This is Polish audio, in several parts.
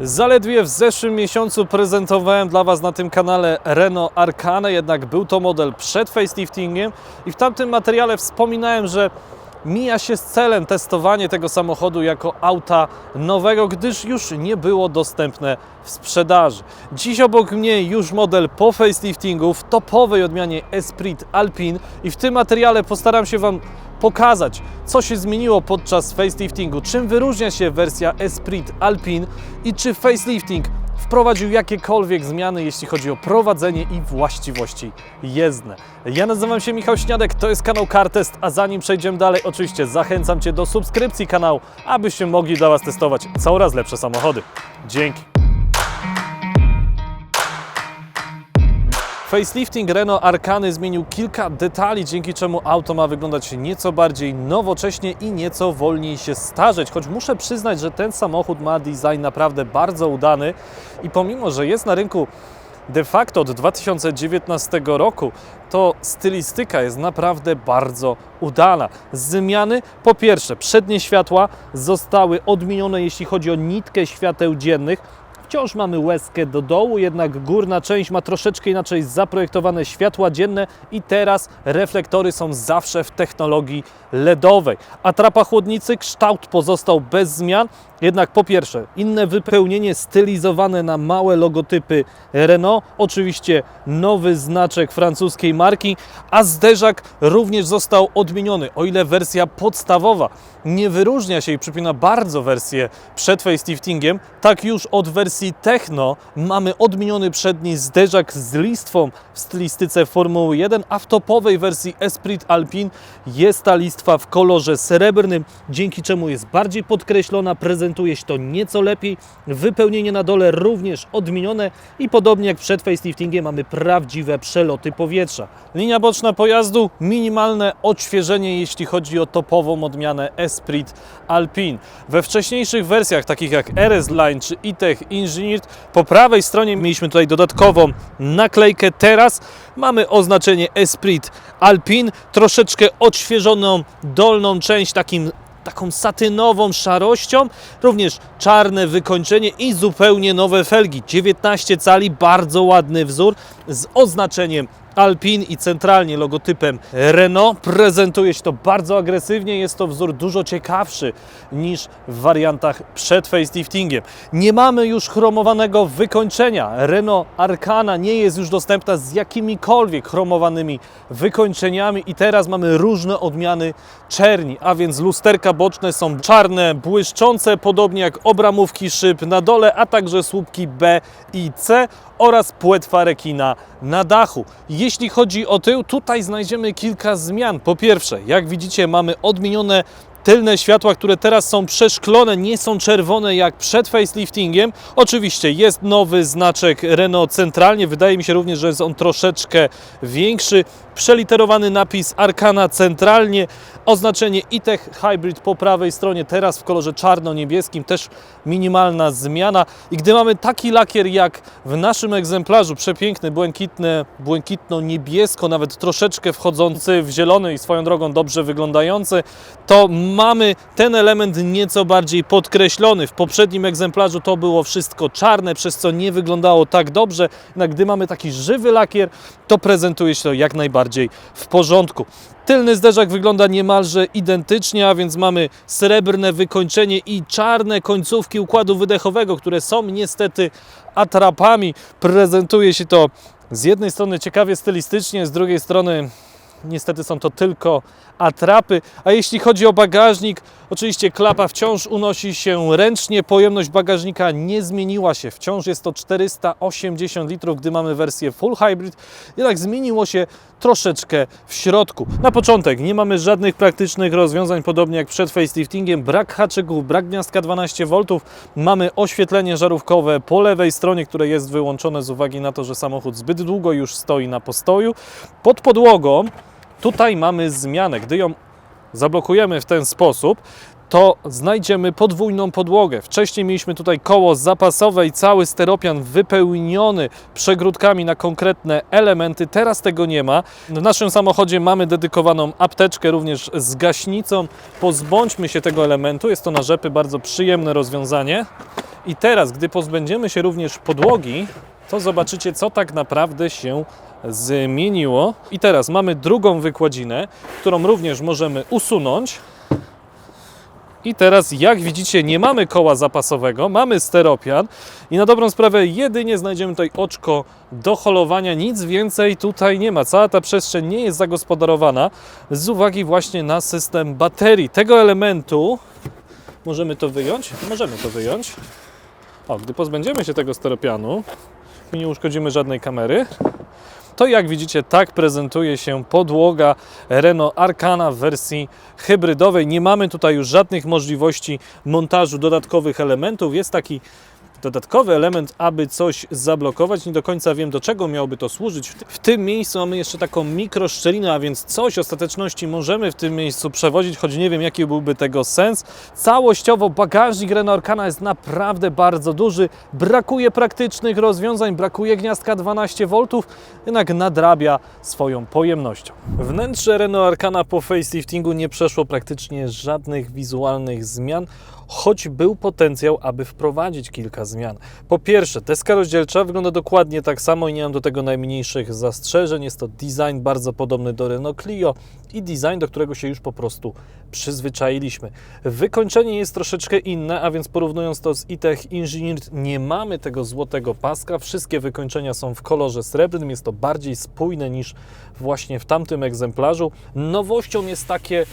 Zaledwie w zeszłym miesiącu prezentowałem dla Was na tym kanale Renault Arcana, jednak był to model przed faceliftingiem i w tamtym materiale wspominałem, że mija się z celem testowanie tego samochodu jako auta nowego, gdyż już nie było dostępne w sprzedaży. Dziś obok mnie już model po faceliftingu w topowej odmianie Esprit Alpine i w tym materiale postaram się Wam pokazać, co się zmieniło podczas faceliftingu, czym wyróżnia się wersja Esprit Alpine i czy facelifting wprowadził jakiekolwiek zmiany, jeśli chodzi o prowadzenie i właściwości jezdne. Ja nazywam się Michał Śniadek, to jest kanał CarTest, a zanim przejdziemy dalej, oczywiście zachęcam Cię do subskrypcji kanału, abyście mogli dla Was testować coraz lepsze samochody. Dzięki! Facelifting Renault Arcany zmienił kilka detali, dzięki czemu auto ma wyglądać nieco bardziej nowocześnie i nieco wolniej się starzeć. Choć muszę przyznać, że ten samochód ma design naprawdę bardzo udany i pomimo, że jest na rynku de facto od 2019 roku, to stylistyka jest naprawdę bardzo udana. Zmiany, po pierwsze, przednie światła zostały odmienione, jeśli chodzi o nitkę świateł dziennych. Wciąż mamy łezkę do dołu, jednak górna część ma troszeczkę inaczej zaprojektowane światła dzienne i teraz reflektory są zawsze w technologii LEDowej. Atrapa chłodnicy, kształt pozostał bez zmian, jednak po pierwsze inne wypełnienie stylizowane na małe logotypy Renault, oczywiście nowy znaczek francuskiej marki, a zderzak również został odmieniony, o ile wersja podstawowa nie wyróżnia się i przypomina bardzo wersję przed faceliftingiem, tak już od wersji Techno mamy odmieniony przedni zderzak z listwą w stylistyce Formuły 1, a w topowej wersji Esprit Alpine jest ta listwa w kolorze srebrnym, dzięki czemu jest bardziej podkreślona, prezentuje się to nieco lepiej. Wypełnienie na dole również odmienione i podobnie jak przed faceliftingiem mamy prawdziwe przeloty powietrza. Linia boczna pojazdu, minimalne odświeżenie jeśli chodzi o topową odmianę Esprit Alpine. We wcześniejszych wersjach takich jak RS Line czy E-Tech Engineered po prawej stronie mieliśmy tutaj dodatkową naklejkę. Teraz mamy oznaczenie Esprit Alpine, troszeczkę odświeżoną dolną część takim taką satynową szarością, również czarne wykończenie i zupełnie nowe felgi. 19 cali, bardzo ładny wzór z oznaczeniem Alpine i centralnie logotypem Renault. Prezentuje się to bardzo agresywnie, jest to wzór dużo ciekawszy niż w wariantach przed faceliftingiem. Nie mamy już chromowanego wykończenia. Renault Arcana nie jest już dostępna z jakimikolwiek chromowanymi wykończeniami i teraz mamy różne odmiany czerni, a więc lusterka boczne są czarne, błyszczące, podobnie jak obramówki szyb na dole, a także słupki B i C oraz płetwa rekina na dachu. Jeśli chodzi o tył, tutaj znajdziemy kilka zmian. Po pierwsze, jak widzicie, mamy odmienione tylne światła, które teraz są przeszklone, nie są czerwone jak przed faceliftingiem. Oczywiście jest nowy znaczek Renault centralnie, wydaje mi się również, że jest on troszeczkę większy. Przeliterowany napis Arcana centralnie, oznaczenie E-Tech Hybrid po prawej stronie, teraz w kolorze czarno-niebieskim, też minimalna zmiana. I gdy mamy taki lakier jak w naszym egzemplarzu, przepiękny, błękitny, błękitno-niebiesko, nawet troszeczkę wchodzący w zielony i swoją drogą dobrze wyglądający, to mamy ten element nieco bardziej podkreślony. W poprzednim egzemplarzu to było wszystko czarne, przez co nie wyglądało tak dobrze. Jednak gdy mamy taki żywy lakier, to prezentuje się to jak najbardziej w porządku. Tylny zderzak wygląda niemalże identycznie, a więc mamy srebrne wykończenie i czarne końcówki układu wydechowego, które są niestety atrapami. Prezentuje się to z jednej strony ciekawie stylistycznie, z drugiej strony niestety są to tylko atrapy. A jeśli chodzi o bagażnik, oczywiście klapa wciąż unosi się ręcznie, pojemność bagażnika nie zmieniła się, wciąż jest to 480 litrów, gdy mamy wersję full hybrid, jednak zmieniło się troszeczkę w środku. Na początek nie mamy żadnych praktycznych rozwiązań, podobnie jak przed faceliftingiem, brak haczyków, brak gniazdka 12V, mamy oświetlenie żarówkowe po lewej stronie, które jest wyłączone z uwagi na to, że samochód zbyt długo już stoi na postoju. Pod podłogą Tutaj mamy zmianę. Gdy ją zablokujemy w ten sposób, to znajdziemy podwójną podłogę. Wcześniej mieliśmy tutaj koło zapasowe i cały steropian wypełniony przegródkami na konkretne elementy. Teraz tego nie ma. W naszym samochodzie mamy dedykowaną apteczkę również z gaśnicą. Pozbądźmy się tego elementu. Jest to na rzepy bardzo przyjemne rozwiązanie. I teraz, gdy pozbędziemy się również podłogi, to zobaczycie, co tak naprawdę się zmieniło. I teraz mamy drugą wykładzinę, którą również możemy usunąć. I teraz, jak widzicie, nie mamy koła zapasowego, mamy steropian i na dobrą sprawę jedynie znajdziemy tutaj oczko do holowania, nic więcej tutaj nie ma. Cała ta przestrzeń nie jest zagospodarowana z uwagi właśnie na system baterii. Tego elementu możemy to wyjąć? Możemy to wyjąć. O, gdy pozbędziemy się tego steropianu i nie uszkodzimy żadnej kamery, to jak widzicie, tak prezentuje się podłoga Renault Arcana w wersji hybrydowej. Nie mamy tutaj już żadnych możliwości montażu dodatkowych elementów. Jest taki dodatkowy element, aby coś zablokować. Nie do końca wiem, do czego miałoby to służyć. W, tym miejscu mamy jeszcze taką mikroszczelinę, a więc coś ostateczności możemy w tym miejscu przewozić, choć nie wiem, jaki byłby tego sens. Całościowo bagażnik Renault jest naprawdę bardzo duży. Brakuje praktycznych rozwiązań, brakuje gniazdka 12V, jednak nadrabia swoją pojemnością. Wnętrze Renault Arcana po faceliftingu nie przeszło praktycznie żadnych wizualnych zmian choć był potencjał, aby wprowadzić kilka zmian. Po pierwsze, deska rozdzielcza wygląda dokładnie tak samo i nie mam do tego najmniejszych zastrzeżeń. Jest to design bardzo podobny do Renault Clio i design, do którego się już po prostu przyzwyczailiśmy. Wykończenie jest troszeczkę inne, a więc porównując to z e-Tech Engineered, nie mamy tego złotego paska. Wszystkie wykończenia są w kolorze srebrnym. Jest to bardziej spójne niż właśnie w tamtym egzemplarzu. Nowością jest takie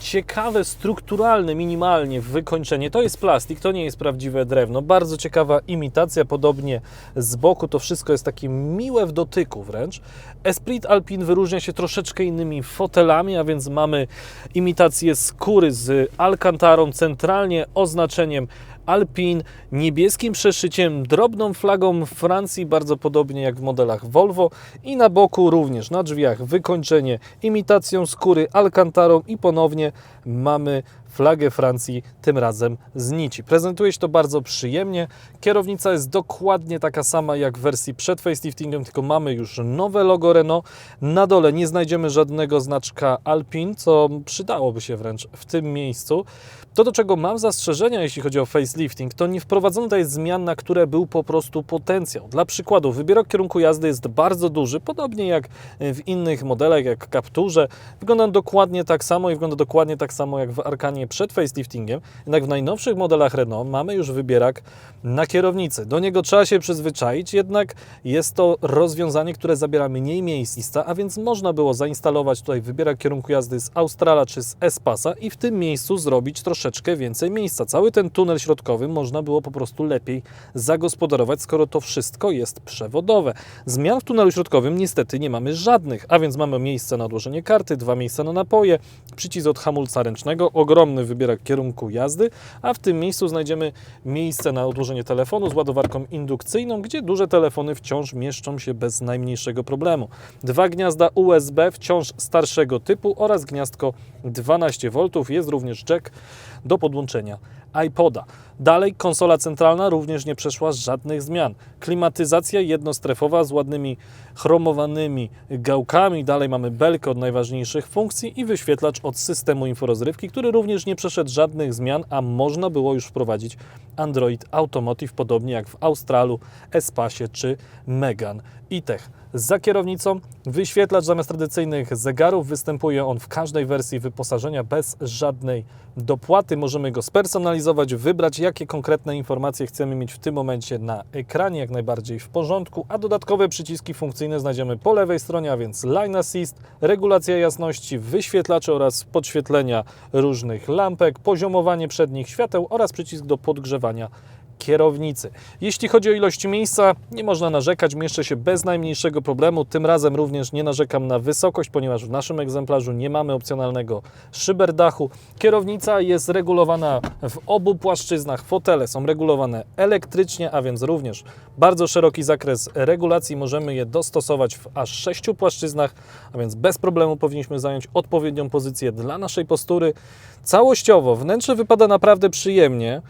ciekawe, strukturalne, minimalnie wykończenie. To jest plastik, to nie jest prawdziwe drewno. Bardzo ciekawa imitacja, podobnie z boku. To wszystko jest takie miłe w dotyku wręcz. Esprit Alpine wyróżnia się troszeczkę innymi fotelami, a więc mamy imitację skóry z alkantarą, centralnie oznaczeniem Alpine, niebieskim przeszyciem, drobną flagą Francji, bardzo podobnie jak w modelach Volvo i na boku również na drzwiach wykończenie imitacją skóry Alcantarą i ponownie mamy flagę Francji, tym razem z nici. Prezentuje się to bardzo przyjemnie. Kierownica jest dokładnie taka sama jak w wersji przed faceliftingiem, tylko mamy już nowe logo Renault. Na dole nie znajdziemy żadnego znaczka Alpine, co przydałoby się wręcz w tym miejscu. To, do czego mam zastrzeżenia, jeśli chodzi o facelifting, to nie wprowadzono tutaj zmian, na które był po prostu potencjał. Dla przykładu, wybierok kierunku jazdy jest bardzo duży, podobnie jak w innych modelach, jak Capturze. Wygląda dokładnie tak samo i wygląda dokładnie tak samo jak w Arkanie przed faceliftingiem. Jednak w najnowszych modelach Renault mamy już wybierak na kierownicy. Do niego trzeba się przyzwyczaić, jednak jest to rozwiązanie, które zabiera mniej miejsca, a więc można było zainstalować tutaj wybierak kierunku jazdy z Australa czy z Espasa i w tym miejscu zrobić troszeczkę więcej miejsca. Cały ten tunel środkowy można było po prostu lepiej zagospodarować, skoro to wszystko jest przewodowe. Zmian w tunelu środkowym niestety nie mamy żadnych, a więc mamy miejsce na odłożenie karty, dwa miejsca na napoje, przycisk od hamulca ręcznego, ogromny wybierak kierunku jazdy, a w tym miejscu znajdziemy miejsce na odłożenie telefonu z ładowarką indukcyjną, gdzie duże telefony wciąż mieszczą się bez najmniejszego problemu. Dwa gniazda USB wciąż starszego typu oraz gniazdko 12V. Jest również jack do podłączenia iPoda. Dalej konsola centralna również nie przeszła żadnych zmian. Klimatyzacja jednostrefowa z ładnymi chromowanymi gałkami. Dalej mamy belkę od najważniejszych funkcji i wyświetlacz od systemu inforozrywki, który również nie przeszedł żadnych zmian, a można było już wprowadzić Android Automotive, podobnie jak w Australu, Espacie czy Megan e-Tech. Za kierownicą. Wyświetlacz zamiast tradycyjnych zegarów występuje on w każdej wersji wyposażenia bez żadnej dopłaty. Możemy go spersonalizować, wybrać jakie konkretne informacje chcemy mieć w tym momencie na ekranie, jak najbardziej w porządku, a dodatkowe przyciski funkcyjne znajdziemy po lewej stronie, a więc Line Assist, regulacja jasności, wyświetlacze oraz podświetlenia różnych lampek, poziomowanie przednich świateł oraz przycisk do podgrzewania kierownicy. Jeśli chodzi o ilość miejsca, nie można narzekać, mieszczę się bez najmniejszego problemu. Tym razem również nie narzekam na wysokość, ponieważ w naszym egzemplarzu nie mamy opcjonalnego szyberdachu. Kierownica jest regulowana w obu płaszczyznach, fotele są regulowane elektrycznie, a więc również bardzo szeroki zakres regulacji. Możemy je dostosować w aż sześciu płaszczyznach, a więc bez problemu powinniśmy zająć odpowiednią pozycję dla naszej postury. Całościowo wnętrze wypada naprawdę przyjemnie.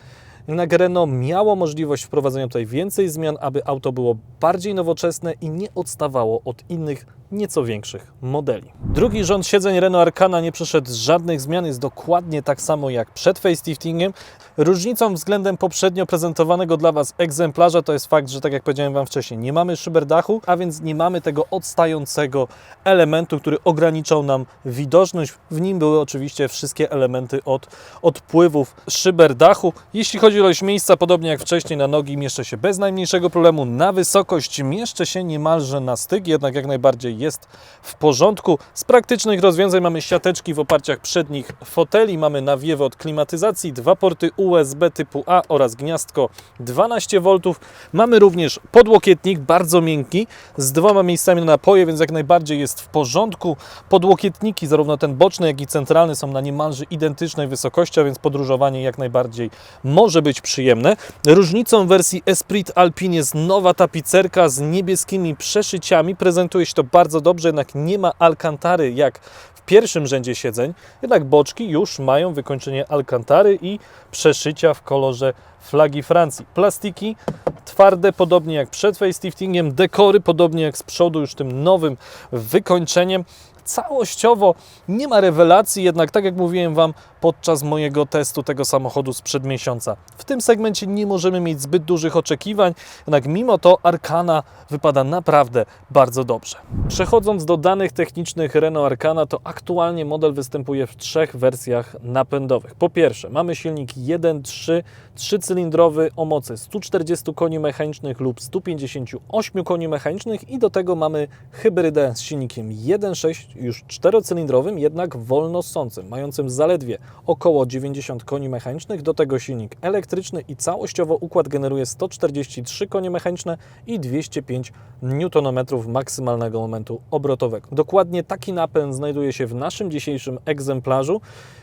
Jednak Renault miało możliwość wprowadzenia tutaj więcej zmian, aby auto było bardziej nowoczesne i nie odstawało od innych, nieco większych modeli. Drugi rząd siedzeń Renault Arcana nie przeszedł żadnych zmian, jest dokładnie tak samo jak przed faceliftingiem. Różnicą względem poprzednio prezentowanego dla Was egzemplarza to jest fakt, że tak jak powiedziałem Wam wcześniej, nie mamy szyberdachu, a więc nie mamy tego odstającego elementu, który ograniczał nam widoczność. W nim były oczywiście wszystkie elementy od odpływów szyberdachu. Jeśli chodzi ilość miejsca, podobnie jak wcześniej, na nogi mieszczę się bez najmniejszego problemu. Na wysokość mieszczę się niemalże na styk, jednak jak najbardziej jest w porządku. Z praktycznych rozwiązań mamy siateczki w oparciach przednich foteli, mamy nawiewy od klimatyzacji, dwa porty USB typu A oraz gniazdko 12V. Mamy również podłokietnik, bardzo miękki, z dwoma miejscami na napoje, więc jak najbardziej jest w porządku. Podłokietniki, zarówno ten boczny, jak i centralny, są na niemalże identycznej wysokości, a więc podróżowanie jak najbardziej może być przyjemne. Różnicą wersji Esprit Alpine jest nowa tapicerka z niebieskimi przeszyciami. Prezentuje się to bardzo dobrze, jednak nie ma alkantary jak w pierwszym rzędzie siedzeń. Jednak boczki już mają wykończenie alkantary i przeszycia w kolorze flagi Francji. Plastiki twarde, podobnie jak przed faceliftingiem, dekory, podobnie jak z przodu, już tym nowym wykończeniem. Całościowo nie ma rewelacji, jednak tak jak mówiłem Wam podczas mojego testu tego samochodu sprzed miesiąca, w tym segmencie nie możemy mieć zbyt dużych oczekiwań, jednak mimo to Arkana wypada naprawdę bardzo dobrze. Przechodząc do danych technicznych Renault Arkana, to aktualnie model występuje w trzech wersjach napędowych. Po pierwsze, mamy silnik 1.3 trzycylindrowy o mocy 140 koni mechanicznych lub 158 koni mechanicznych i do tego mamy hybrydę z silnikiem 1.6 już czterocylindrowym, jednak wolno ssącym, mającym zaledwie około 90 koni mechanicznych, do tego silnik elektryczny i całościowo układ generuje 143 konie mechaniczne i 205 Nm maksymalnego momentu obrotowego. Dokładnie taki napęd znajduje się w naszym dzisiejszym egzemplarzu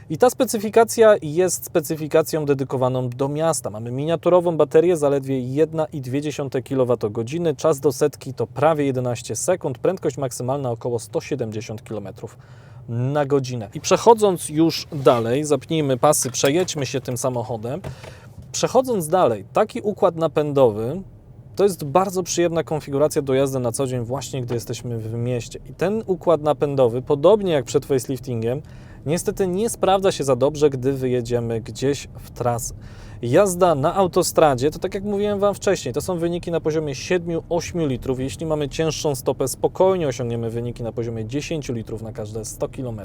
i ta specyfikacja jest specyfikacją dedykowaną do miasta. Mamy miniaturową baterię, zaledwie 1,2 kWh, czas do setki to prawie 11 sekund, prędkość maksymalna około 170 km na godzinę. I przechodząc już dalej, zapnijmy pasy, przejedźmy się tym samochodem. Przechodząc dalej, taki układ napędowy to jest bardzo przyjemna konfiguracja do jazdy na co dzień, właśnie gdy jesteśmy w mieście. I ten układ napędowy, podobnie jak przed faceliftingiem, niestety nie sprawdza się za dobrze, gdy wyjedziemy gdzieś w trasę. Jazda na autostradzie, to tak jak mówiłem Wam wcześniej, to są wyniki na poziomie 7-8 litrów. Jeśli mamy cięższą stopę, spokojnie osiągniemy wyniki na poziomie 10 litrów na każde 100 km,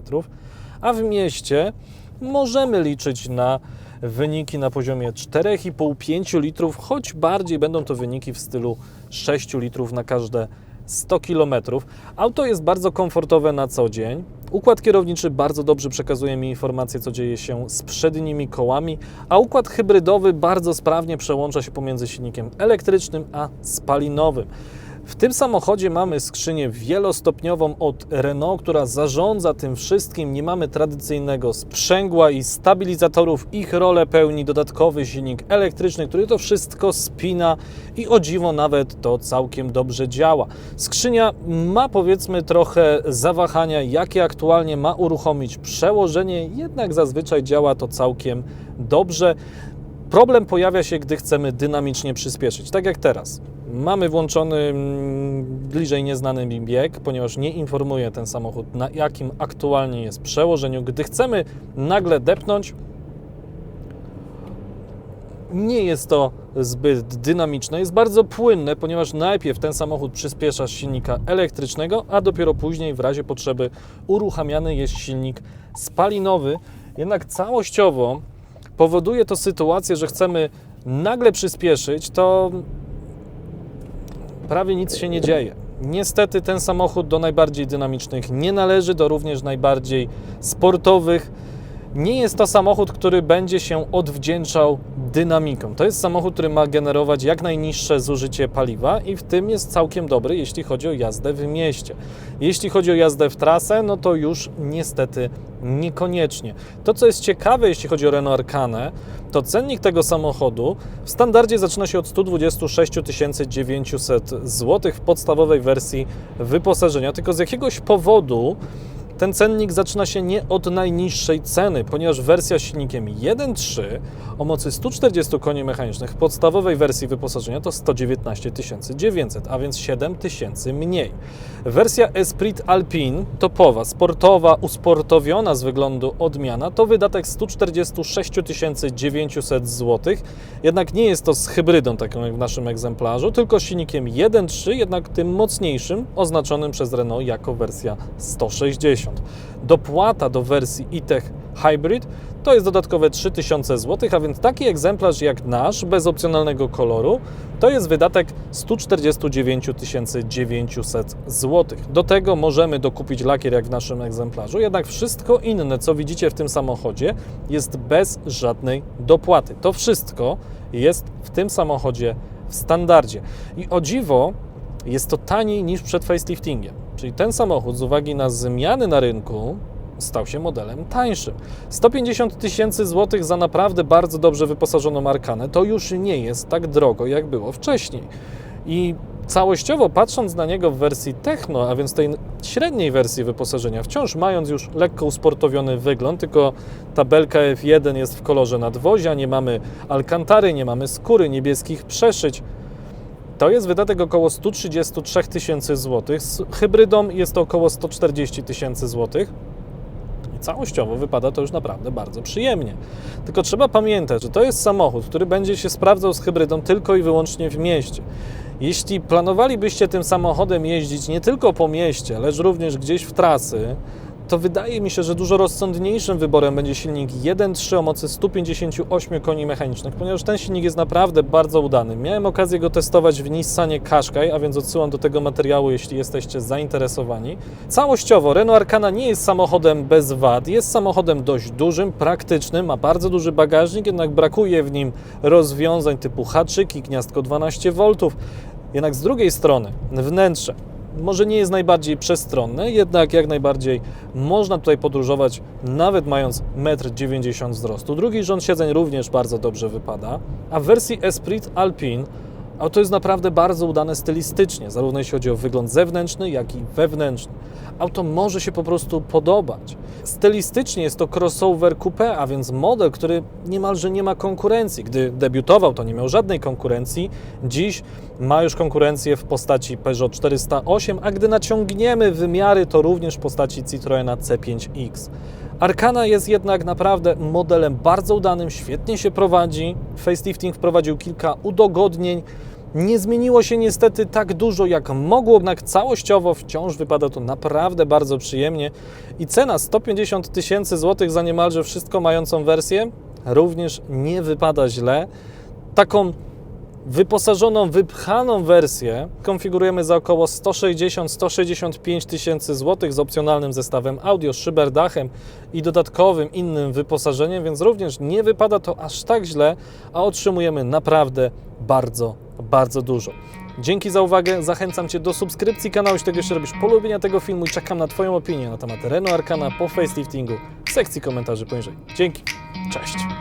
a w mieście możemy liczyć na wyniki na poziomie 4,5-5 litrów, choć bardziej będą to wyniki w stylu 6 litrów na każde 100 km. Auto jest bardzo komfortowe na co dzień. Układ kierowniczy bardzo dobrze przekazuje mi informacje, co dzieje się z przednimi kołami, a układ hybrydowy bardzo sprawnie przełącza się pomiędzy silnikiem elektrycznym a spalinowym. W tym samochodzie mamy skrzynię wielostopniową od Renault, która zarządza tym wszystkim. Nie mamy tradycyjnego sprzęgła i stabilizatorów. Ich rolę pełni dodatkowy silnik elektryczny, który to wszystko spina i o dziwo nawet to całkiem dobrze działa. Skrzynia ma powiedzmy trochę zawahania, jakie aktualnie ma uruchomić przełożenie, jednak zazwyczaj działa to całkiem dobrze. Problem pojawia się, gdy chcemy dynamicznie przyspieszyć, tak jak teraz. Mamy włączony mm, bliżej nieznany mi bieg, ponieważ nie informuje ten samochód, na jakim aktualnie jest przełożeniu. Gdy chcemy nagle depnąć, nie jest to zbyt dynamiczne, jest bardzo płynne, ponieważ najpierw ten samochód przyspiesza z silnika elektrycznego, a dopiero później w razie potrzeby uruchamiany jest silnik spalinowy. Jednak całościowo powoduje to sytuację, że chcemy nagle przyspieszyć, to prawie nic się nie dzieje. Niestety ten samochód do najbardziej dynamicznych nie należy, do również najbardziej sportowych. Nie jest to samochód, który będzie się odwdzięczał dynamiką. To jest samochód, który ma generować jak najniższe zużycie paliwa i w tym jest całkiem dobry, jeśli chodzi o jazdę w mieście. Jeśli chodzi o jazdę w trasę, no to już niestety niekoniecznie. To, co jest ciekawe, jeśli chodzi o Renault Arcane, to cennik tego samochodu w standardzie zaczyna się od 126 900 zł w podstawowej wersji wyposażenia. Tylko z jakiegoś powodu ten cennik zaczyna się nie od najniższej ceny, ponieważ wersja z silnikiem 1.3 o mocy 140 koni mechanicznych podstawowej wersji wyposażenia to 119 900, a więc 7 tysięcy mniej. Wersja Esprit Alpine, topowa, sportowa, usportowiona z wyglądu odmiana, to wydatek 146 900 zł, jednak nie jest to z hybrydą taką jak w naszym egzemplarzu, tylko silnikiem 1.3, jednak tym mocniejszym, oznaczonym przez Renault jako wersja 160. Dopłata do wersji e-Tech Hybrid to jest dodatkowe 3000 zł, a więc taki egzemplarz jak nasz, bez opcjonalnego koloru, to jest wydatek 149 900 zł. Do tego możemy dokupić lakier jak w naszym egzemplarzu, jednak wszystko inne, co widzicie w tym samochodzie, jest bez żadnej dopłaty. To wszystko jest w tym samochodzie w standardzie. I o dziwo, jest to taniej niż przed faceliftingiem. Czyli ten samochód z uwagi na zmiany na rynku stał się modelem tańszym. 150 tysięcy złotych za naprawdę bardzo dobrze wyposażoną Arkanę to już nie jest tak drogo, jak było wcześniej. I całościowo patrząc na niego w wersji Techno, a więc tej średniej wersji wyposażenia, wciąż mając już lekko usportowiony wygląd, tylko tabelka F1 jest w kolorze nadwozia, nie mamy alkantary, nie mamy skóry, niebieskich przeszyć, to jest wydatek około 133 tysięcy złotych. Z hybrydą jest to około 140 tysięcy złotych. Całościowo wypada to już naprawdę bardzo przyjemnie. Tylko trzeba pamiętać, że to jest samochód, który będzie się sprawdzał z hybrydą tylko i wyłącznie w mieście. Jeśli planowalibyście tym samochodem jeździć nie tylko po mieście, lecz również gdzieś w trasy, to wydaje mi się, że dużo rozsądniejszym wyborem będzie silnik 1.3 o mocy 158 koni mechanicznych, ponieważ ten silnik jest naprawdę bardzo udany. Miałem okazję go testować w Nissanie Qashqai, a więc odsyłam do tego materiału, jeśli jesteście zainteresowani. Całościowo Renault Arcana nie jest samochodem bez wad, jest samochodem dość dużym, praktycznym, ma bardzo duży bagażnik, jednak brakuje w nim rozwiązań typu haczyki, gniazdko 12V. Jednak z drugiej strony wnętrze może nie jest najbardziej przestronne, jednak jak najbardziej można tutaj podróżować, nawet mając 1,90 m wzrostu. Drugi rząd siedzeń również bardzo dobrze wypada, a w wersji Esprit Alpine Auto jest naprawdę bardzo udane stylistycznie, zarówno jeśli chodzi o wygląd zewnętrzny, jak i wewnętrzny. Auto może się po prostu podobać. Stylistycznie jest to crossover coupe, a więc model, który niemalże nie ma konkurencji. Gdy debiutował, to nie miał żadnej konkurencji. Dziś ma już konkurencję w postaci Peugeot 408, a gdy naciągniemy wymiary, to również w postaci Citroena C5X. Arkana jest jednak naprawdę modelem bardzo udanym, świetnie się prowadzi. Facelifting wprowadził kilka udogodnień. Nie zmieniło się niestety tak dużo, jak mogło, jednak całościowo wciąż wypada to naprawdę bardzo przyjemnie. I cena 150 tysięcy złotych za niemalże wszystko mającą wersję również nie wypada źle. Taką Wyposażoną, wypchaną wersję konfigurujemy za około 160-165 tysięcy złotych z opcjonalnym zestawem audio, szyberdachem i dodatkowym innym wyposażeniem, więc również nie wypada to aż tak źle, a otrzymujemy naprawdę bardzo, bardzo dużo. Dzięki za uwagę, zachęcam Cię do subskrypcji kanału, jeśli tego jeszcze robisz, polubienia tego filmu i czekam na Twoją opinię na temat Renault Arcana po faceliftingu w sekcji komentarzy poniżej. Dzięki, cześć!